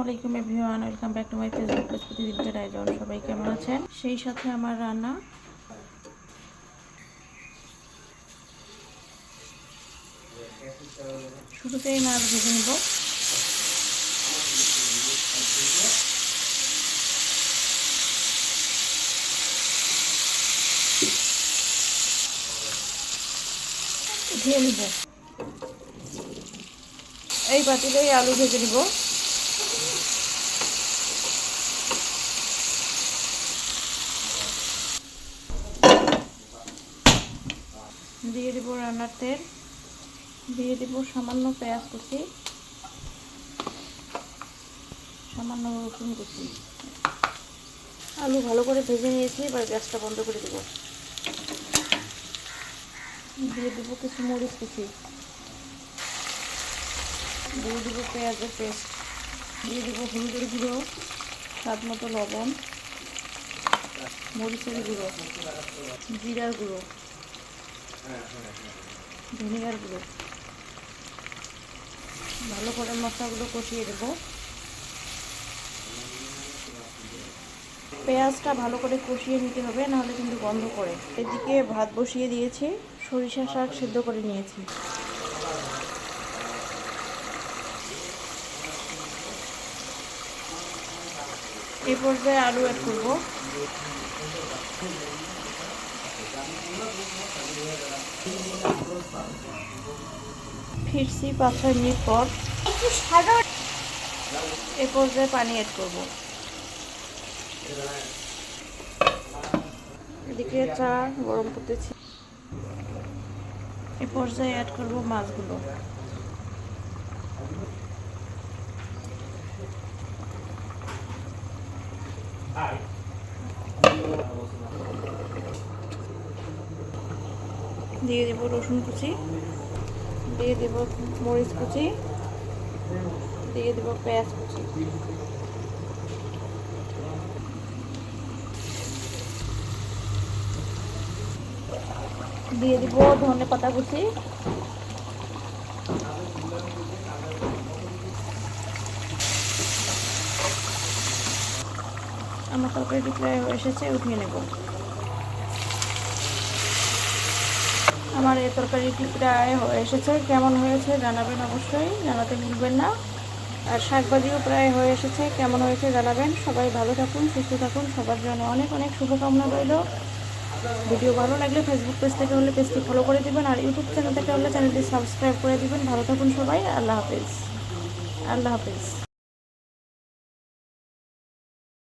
আসসালামু আলাইকুম everyone, welcome back to my Facebook page প্রতিদিনকার আয়োজন। সবাই কেমন আছেন? সেই সাথে আমার রান্না। শুরুতেই মাছ ভেজে নেব। এই পাতিলেই আলু ভেজে নিব। দিয়ে দিব রান্নার তেল। দিয়ে দিব সামান্য পেঁয়াজ কুচি। সামান্য রসুন কুচি। আলু ভালো করে ভেজে নিয়েছি, এবার গ্যাসটা বন্ধ করে দেব। দিয়ে দেবো কিছু মরিচ কুচি। দিয়ে দিব পেঁয়াজের পেস্ট। দিয়ে দিব হলুদের গুঁড়ো, স্বাদ মতো লবণ, মরিচের গুঁড়ো, জিরার গুঁড়ো। ভিনেগার গুঁড়ো ভালো করে মশলাগুলো কষিয়ে দেবো পেঁয়াজটা ভালো করে কষিয়ে নিতে হবে, নাহলে কিন্তু গন্ধ করে। এদিকে ভাত বসিয়ে দিয়েছি, সরিষা শাক সেদ্ধ করে নিয়েছি। এই পর্যায়ে আলু অ্যাড করব। ফিরছি পাঁচ ছয় মিনিট পর এ পর্যায়ে পানি অ্যাড করব। এদিকে চা গরম করতেছি। এ পর্যায়ে অ্যাড করব মাছগুলো। দিয়ে দেবো রসুন কুচি। দিয়ে দেব মরিচ কুচি। দিয়ে দেব পেঁয়াজ কুচি। দিয়ে দিব ধনে পাতা কুচি। আমার তরকারিটি প্রায় এসেছে, উঠিয়ে নেব। আমার এই তরকারিটি প্রায় হয়ে এসেছে? কেমন হয়েছে জানাবেন অবশ্যই, জানাতে ভুলবেন না। আর শাকভাজিও প্রায় হয়ে এসেছে, কেমন হয়েছে জানাবেন। সবাই ভালো থাকুন, সুস্থ থাকুন। সবার জন্য অনেক অনেক শুভকামনা রইল। ভিডিও ভালো লাগলে ফেসবুক পেজ থেকে হলে পেজটি ফলো করে দিবেন, আর ইউটিউব চ্যানেল থেকে হলে চ্যানেলটি সাবস্ক্রাইব করে দিবেন। ভালো থাকুন সবাই, আল্লাহ হাফেজ। আল্লাহ হাফিজ।